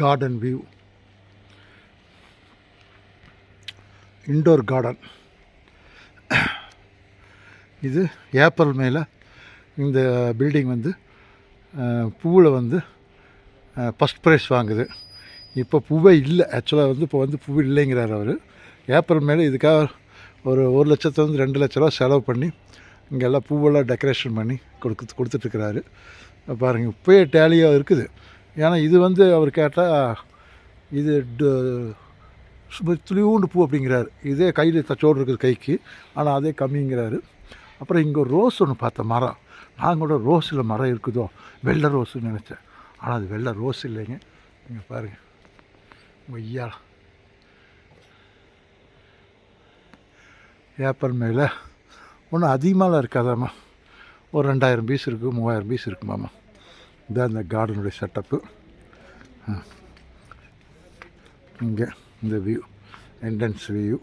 Garden view indoor garden இது April மேல இந்த பில்டிங் வந்து பூவில் வந்து ஃபஸ்ட் ப்ரைஸ் வாங்குது. இப்போ பூவே இல்லை. ஆக்சுவலாக வந்து இப்போ வந்து பூ இல்லைங்கிறார் அவர். ஏப்ரல் மேலே இதுக்காக ஒரு ஒரு லட்சத்துலேருந்து ரெண்டு லட்ச ரூபா செலவு பண்ணி இங்கே எல்லாம் பூவெல்லாம் டெக்கரேஷன் பண்ணி கொடுக்கு கொடுத்துட்ருக்கிறாரு பாருங்கள் இப்போயே டேலியாக இருக்குது. ஏன்னா இது வந்து அவர் கேட்டால் இது டு- துளியூண்டு பூ அப்படிங்கிறாரு. இதே கையில் தச்சோடு இருக்குது கைக்கு. ஆனால் அதே கம்மிங்கிறாரு. அப்புறம் இங்கே ஒரு ரோஸ் ஒன்று பார்த்தேன் மரம். நான் கூட ரோஸில் மரம் இருக்குதோ? வெள்ளை ரோஸ்ன்னு நினச்சேன். ஆனால் அது வெள்ளை ரோஸ் இல்லைங்க. நீங்கள் பாருங்கள் ஒய்யா ஏப்ரல் மேலே. ஒன்றும் அதிகமாகலாம் இருக்காதாம்மா. ஒரு ரெண்டாயிரம் பீஸ் இருக்குது மூவாயிரம் பீஸ் இருக்குமாம்மா. இதான் இந்த கார்டனுடைய செட்டப்பு இங்கே இந்த வியூ என்ட்ரன்ஸ் வியூ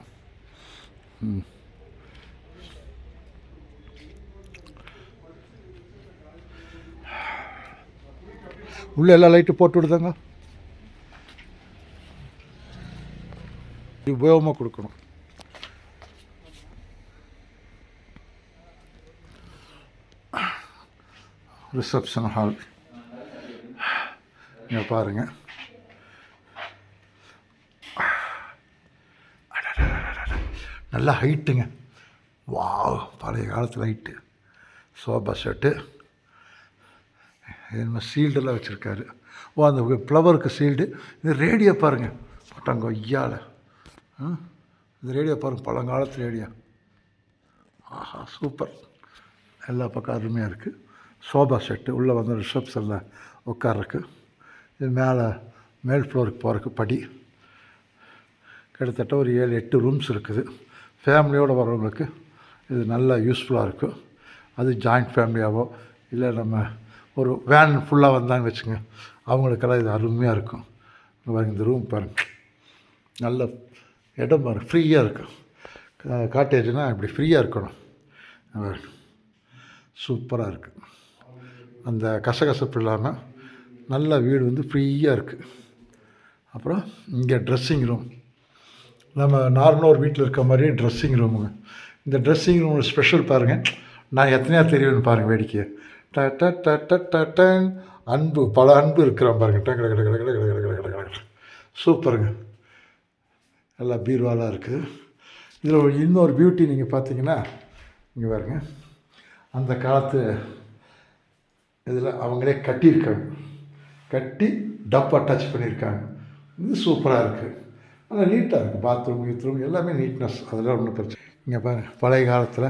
உள்ளே எல்லா லைட்டு போட்டு விடுதாங்க? உபயோகமாக கொடுக்கணும். ரிசப்ஷன் ஹால் இங்கே பாருங்கள் நல்லா ஹைட்டுங்க. வாவ் பழைய காலத்தில் ஹைட்டு. சோபா செட்டு என்ன சீல்டெல்லாம் வச்சுருக்காரு. ஓ அந்த ஃப்ளவருக்கு சீல்டு. இது ரேடியோ பாருங்கள் பட்டாங்க ஐயால. இந்த ரேடியோ பாருங்கள் பழங்காலத்து ரேடியோ. ஆஹா சூப்பர். எல்லா பக்கம் அருமையாக இருக்குது சோபா செட்டு உள்ளே வந்து ரிசப்ஷனில் உட்கார்றக்கு இது மேலே மேல் ஃப்ளோருக்கு போகிறக்கு படி. கிட்டத்தட்ட ஒரு ஏழு எட்டு ரூம்ஸ் இருக்குது. ஃபேமிலியோடு வரவங்களுக்கு இது நல்லா யூஸ்ஃபுல்லாக இருக்கும் அது ஜாயிண்ட் ஃபேமிலியாவோ இல்லை நம்ம ஒரு வேன் ஃபுல்லாக வந்தாங்க வச்சுங்க அவங்களுக்கெல்லாம் இது அருமையாக இருக்கும். பாருங்க இந்த ரூம் பாருங்க. நல்ல இடம் பாருங்க ஃப்ரீயாக இருக்கும் காட்டேஜ்னால் இப்படி ஃப்ரீயாக இருக்கணும். சூப்பராக இருக்குது அந்த கசகசப்பு இல்லாமல் நல்ல வீடு வந்து ஃப்ரீயாக இருக்குது அப்புறம் இங்கே ட்ரெஸ்ஸிங் ரூம் நம்ம நார்மலாக ஒரு வீட்டில் இருக்க மாதிரியே ட்ரெஸ்ஸிங் ரூமுங்க இந்த ட்ரெஸ்ஸிங் ரூம் ஸ்பெஷல் பாருங்கள் நான் எத்தனையா தெரியும்னு பாருங்கள் வேடிக்கை ட ட ட ட ட டன். அன்பு பல அன்பு இருக்கிறான் பாருங்கள் ட கட கட கட கட கட கட கட கட சூப்பருங்க. நல்லா பீர்வாலாக இருக்குது இதில் இன்னொரு பியூட்டி நீங்கள் பார்த்தீங்கன்னா இங்கே பாருங்க. அந்த காலத்து இதில் அவங்களே கட்டியிருக்காங்க. கட்டி டப் அட்டாச் பண்ணியிருக்காங்க. இது சூப்பராக இருக்குது ஆனால் நீட்டாக இருக்குது பாத்ரூம் கீத்ரூம் எல்லாமே நீட்னஸ் அதெல்லாம் ஒன்றும் பிரச்சனை இங்கே பாருங்க பழைய காலத்தில்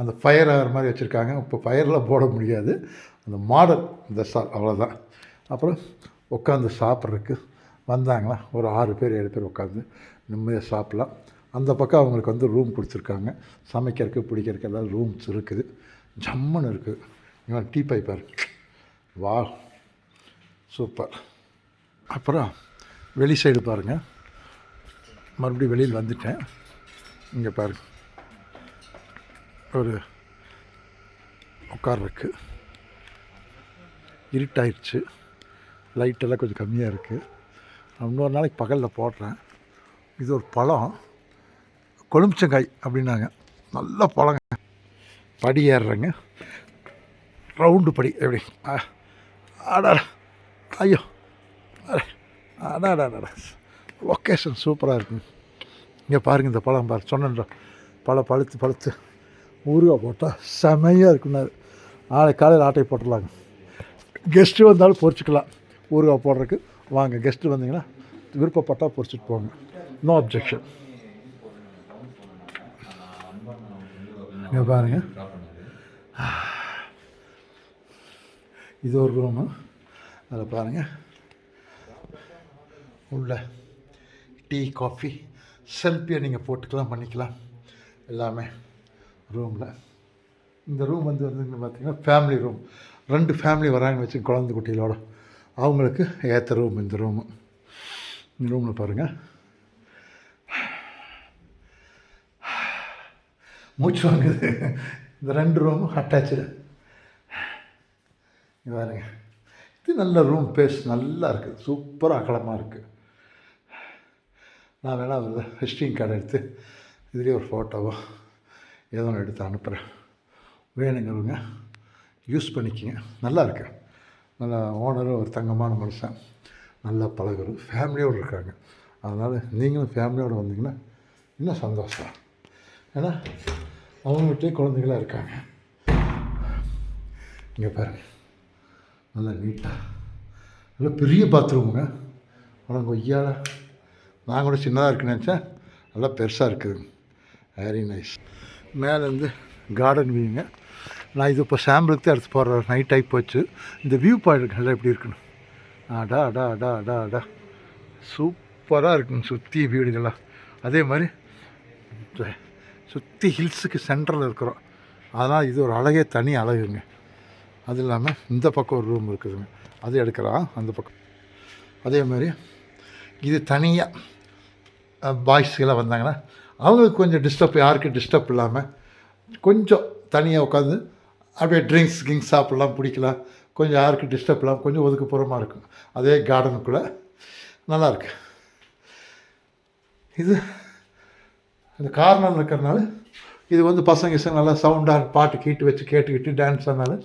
அந்த ஃபயர் ஆகிற மாதிரி வச்சுருக்காங்க. இப்போ ஃபயர்லாம் போட முடியாது. அந்த மாடல் இந்த சா அவ்வளோதான் அப்புறம் உட்காந்து சாப்பிட்றதுக்கு வந்தாங்களா? ஒரு ஆறு பேர் ஏழு பேர் உட்காந்து நிம்மதியாக சாப்பிட்லாம். அந்த பக்கம் அவங்களுக்கு வந்து ரூம் கொடுத்துருக்காங்க. சமைக்கிறதுக்கு பிடிக்கிறதுக்கு எல்லாம் ரூம்ஸ் இருக்குது. ஜம்முன்னு இருக்குது இவன் டீ பைப்பார் வா சூப்பர். அப்புறம் வெளி சைடு பாருங்கள் மறுபடியும் வெளியில் வந்துட்டேன். இங்கே பாருங்க. ஒரு உட்கார்றதுக்கு. இருட்டாயிடுச்சு லைட்டெல்லாம் கொஞ்சம் கம்மியாக இருக்குது இன்னொரு நாளைக்கு பகலில் போடுறேன். இது ஒரு பழம். கொழுமிச்சங்காய் அப்படின்னாங்க. நல்ல பழங்க. படி ஏறுறேங்க. ரவுண்டு படி. எப்படி? ஆ, ஐயோ அடே, அடாடாடா லொக்கேஷன் சூப்பராக இருக்குங்க இங்கே பாருங்கள் இந்த பழம் பாரு சொன்னேன்டா பழம் பழுத்து பழுத்து ஊறுகாய் போட்டால் செமையாக இருக்குன்னாரு நாளைக்கு காலையில் ஆட்டை போட்டுடலாங்க கெஸ்ட்டு வந்தாலும் பொறிச்சிக்கலாம் ஊறுகாய் போடுறதுக்கு வாங்க கெஸ்ட்டு வந்தீங்கன்னா விருப்பப்பட்டால் பொறிச்சிட்டு போங்க நோ அப்ஜெக்ஷன் இங்கே பாருங்கள் இது ஒரு ரூமு அதில் பாருங்கள் உள்ள டீ காஃபி செல்ஃபியை நீங்கள் போட்டுக்கலாம் பண்ணிக்கலாம். எல்லாமே ரூமில் இந்த ரூம் வந்து வந்து பார்த்தீங்கன்னா ஃபேமிலி ரூம் ரெண்டு ஃபேமிலி வராங்கன்னு வச்சு குழந்தை குட்டிகளோட. அவங்களுக்கு ஏற்ற ரூம் இந்த ரூமு இந்த ரூமில் பாருங்கள் மூச்சு வாங்குது. இந்த ரெண்டு ரூமும் அட்டாச்சு பாருங்கள் இது நல்ல ரூம் பேஸ் நல்லா இருக்குது சூப்பராக அகலமாக இருக்குது நான் வேணால் ஒரு விசிட்டிங் கார்டு எடுத்து இதுலேயே ஒரு ஃபோட்டோவோ ஏதோ ஒன்று எடுத்து அனுப்புகிறேன் வேணுங்கிறவங்க யூஸ் பண்ணிக்கிங்க. நல்லா இருக்கு. நல்லா ஓனரும் ஒரு தங்கமான மனுஷன். நல்லா பழகுறது ஃபேமிலியோடு இருக்காங்க. அதனால் நீங்களும் ஃபேமிலியோடு வந்தீங்கன்னா இன்னும் சந்தோஷம். ஏன்னா அவங்ககிட்டே குழந்தைகளாக இருக்காங்க. இங்கே பாருங்கள் நல்லா நீட்டாக நல்லா பெரிய பாத்ரூமுங்க ஆனால் கொய்யால நான் கூட சின்னதாக இருக்குன்னு நினச்சேன். நல்லா பெருசாக இருக்குது. வெரி நைஸ் மேலேருந்து கார்டன் வியூங்க நான் இது இப்போ சாம்பிளுக்கு தான் எடுத்து போடுறேன். நைட் ஆகி போச்சு. இந்த வியூ பாயிண்ட் நல்லா எப்படி இருக்குன்னு. அடா அடா அடா அடா அடா. சூப்பராக இருக்குங்க சுற்றி வீடுகளாக அதே மாதிரி சுற்றி ஹில்ஸுக்கு சென்டரில் இருக்கிறோம். அதனால் இது ஒரு அழகே தனி அழகுங்க. அது இல்லாமல் இந்த பக்கம் ஒரு ரூம் இருக்குதுங்க அது எடுக்கலாம் அந்த பக்கம். அதே மாதிரி இது தனியாக பாய்ஸ்கெல்லாம் வந்தாங்கன்னா அவங்களுக்கு கொஞ்சம் டிஸ்டர்ப் யாருக்கும் டிஸ்டர்ப் இல்லாமல் கொஞ்சம் தனியாக உட்காந்து அப்படியே ட்ரிங்க்ஸ் கிங்ஸ் சாப்பிட்லாம் பிடிக்கலாம் கொஞ்சம் யாருக்கும் டிஸ்டர்ப் இல்லாமல் கொஞ்சம் ஒதுக்குப்புறமாக இருக்கும். அதே கார்டனுக்குள்ளே நல்லாயிருக்கு இது இந்த கார்னர் இருக்கிறனால இது வந்து பசங்க நல்லா சவுண்டாக பாட்டு கீட்டு வச்சு கேட்டுக்கிட்டு டான்ஸ் ஆனாலும்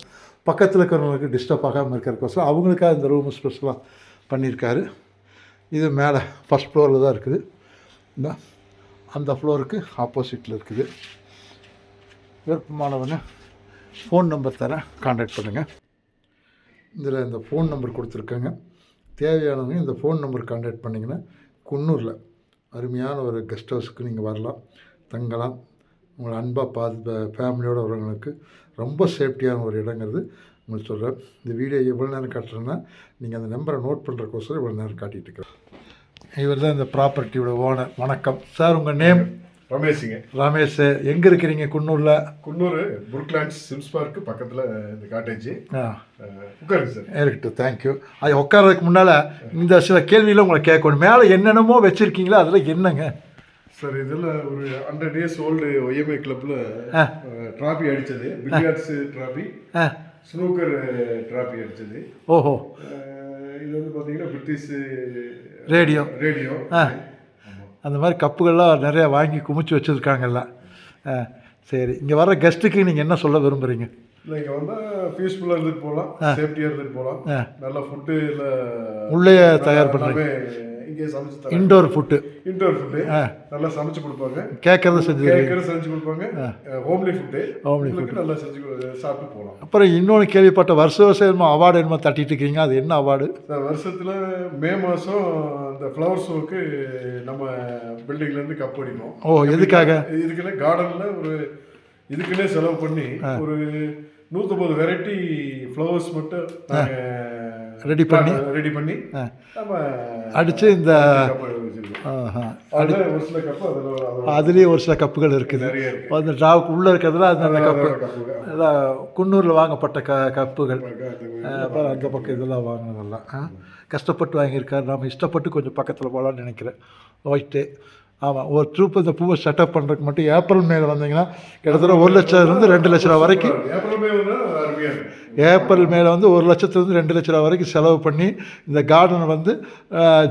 பக்கத்தில் இருக்கிறவங்களுக்கு டிஸ்டர்ப் ஆகாமல் இருக்கிறக்கோசரம் அவங்களுக்காக இந்த ரூம் ஸ்பெஷலாக பண்ணியிருக்காரு. இது மேலே ஃபஸ்ட் ஃப்ளோரில் தான் இருக்குது. இந்த அந்த ஃப்ளோருக்கு ஆப்போசிட்டில் இருக்குது. விருப்பமானவங்க ஃபோன் நம்பர் தரேன். காண்டாக்ட் பண்ணுங்கள் இதில் இந்த ஃபோன் நம்பர் கொடுத்துருக்காங்க. தேவையானவங்க இந்த ஃபோன் நம்பர் காண்டாக்ட் பண்ணிங்கன்னா குன்னூரில் அருமையான ஒரு கெஸ்ட் ஹவுஸுக்கு நீங்கள் வரலாம். தங்கலாம். உங்களை அன்பாக பார்த்து ஃபேமிலியோடு வரவங்களுக்கு ரொம்ப சேஃப்டியான ஒரு இடங்கிறது உங்களுக்கு சொல்கிறேன் இந்த வீடியோ எவ்வளோ நேரம் காட்டுறேன்னா நீங்கள் அந்த நம்பரை நோட் பண்ணுறக்கோசரம் இவ்வளோ நேரம் காட்டிகிட்டு இருக்கிறேன். இவர் தான் இந்த ப்ராப்பர்ட்டியோட ஓனர் வணக்கம். சார் உங்கள் நேம் ரமேஷுங்க. ரமேஷ் எங்கே இருக்கிறீங்க? குன்னூரில்? குன்னூர் புருக்லாண்ட்ஸ் சிம்ஸ் பார்க்கு பக்கத்தில் இந்த காட்டேஜ் ஆ. உட்காருங்க சார் இருக்கட்டும் தேங்க்யூ அது உட்கார்றதுக்கு முன்னால் இந்த சில கேள்வியில் உங்களை கேட்கணும். மேலே என்னென்னமோ வச்சுருக்கீங்களா? அதில் என்னங்க? சார் இதில் ஒரு ஹண்ட்ரட் இயர்ஸ் ஓல்டு ஒய்எம்ஐ கிளப்பில். ட்ராஃபி அடித்தது பில்லியார்ட்ஸ் ட்ராஃபி ஆ. ஸ்னூக்கர் ட்ராஃபி அடித்தது ஓஹோ. இது வந்து பார்த்தீங்கன்னா பிரிட்டிஷ் ரேடியோ ரேடியோ ஆ. அந்த மாதிரி கப்புகள்லாம் நிறையா வாங்கி குமிச்சு வச்சுருக்காங்கல்ல ஆ சரி. இங்கே வர கெஸ்ட்டுக்கு நீங்கள் என்ன சொல்ல விரும்புகிறீங்க இல்லை இங்கே வந்தால் பீஸ்ஃபுல்லாக இருந்துட்டு போகலாம் சேஃப்டியாக இருந்துட்டு போகலாம். நல்ல ஃபுட்டு இல்லை உள்ளேயே தயார் பண்ணுறீங்க இங்கே சமைச்சு தரேன் இன்டோர் ஃபுட்டு இன்டோர் ஃபுட்டு. நல்லா சமைச்சு கொடுப்பாங்க. கேட்குறத செஞ்சு கேட்கறது செஞ்சு கொடுப்பாங்க. ஹோம்லி ஃபுட்டு Homely உங்களுக்கு நல்லா செஞ்சு சாப்பிட்டு போகலாம். அப்புறம் இன்னொன்று கேள்விப்பட்ட வருஷ வருஷம் என்னமோ அவார்டு என்னமோ தட்டிட்டு இருக்கீங்க. அது என்ன அவார்டு வருஷத்தில் மே மாதம் இந்த ஃப்ளவர் ஷோக்கு நம்ம பில்டிங்லேருந்து கப் அடிப்போம். ஓ எதுக்காக? இதுக்குன்னே கார்டனில் ஒரு இதுக்குன்னே செலவு பண்ணி ஒரு நூற்றம்பது வெரைட்டி ஃப்ளவர்ஸ் மட்டும் Ready பண்ணி? ரெடி பண்ணி ஆ. நம்ம அடித்து இந்த அதுலேயே ஒரு சில கப்புகள் இருக்குது. அந்த டிராவுக்கு உள்ளே இருக்கிறதுல அந்த கப்பு அதான் குன்னூரில் வாங்கப்பட்ட க கப்புகள் அப்புறம் அந்த பக்கம் இதெல்லாம் வாங்கினதெல்லாம். கஷ்டப்பட்டு வாங்கியிருக்காரு. நம்ம இஷ்டப்பட்டு கொஞ்சம் பக்கத்தில் போகலான்னு நினைக்கிறேன். ஒயிட்டு ஆமாம் ஒரு ட்ரூப் இந்த பூவை செட்டப் பண்ணுறதுக்கு மட்டும் ஏப்ரல் மேல வந்தீங்கன்னா கிட்டத்தட்ட ஒரு லட்சம்லேருந்து ரெண்டு லட்ச ரூபா வரைக்கும் ஏப்ரல் மேல வந்து ஒரு லட்சத்துலேருந்து ரெண்டு லட்ச ரூபா வரைக்கும் செலவு பண்ணி இந்த கார்டன் வந்து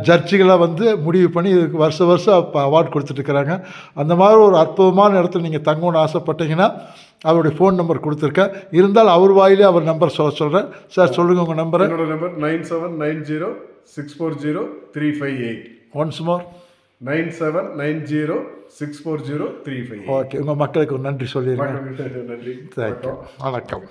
ஜட்ஜிகளை வந்து முடிவு பண்ணி இதுக்கு வருஷ வருஷம் இப்போ அவார்ட் கொடுத்துட்ருக்குறாங்க அந்த மாதிரி ஒரு அற்புதமான இடத்துல நீங்கள் தங்கணும்னு ஆசைப்பட்டீங்கன்னா அவருடைய ஃபோன் நம்பர் கொடுத்துருக்கேன். இருந்தால் அவர் வாயிலே அவர் நம்பர் சொல்ல சொல்கிறேன் சார் சொல்லுங்கள் உங்கள் நம்பரை என்னோட number nine seven nine zero six four zero three five eight once more nine seven nine zero six four zero three five okay உங்கள் மக்களுக்கு நன்றி சொல்லிடுங்க நன்றி. தேங்க்யூ வணக்கம்.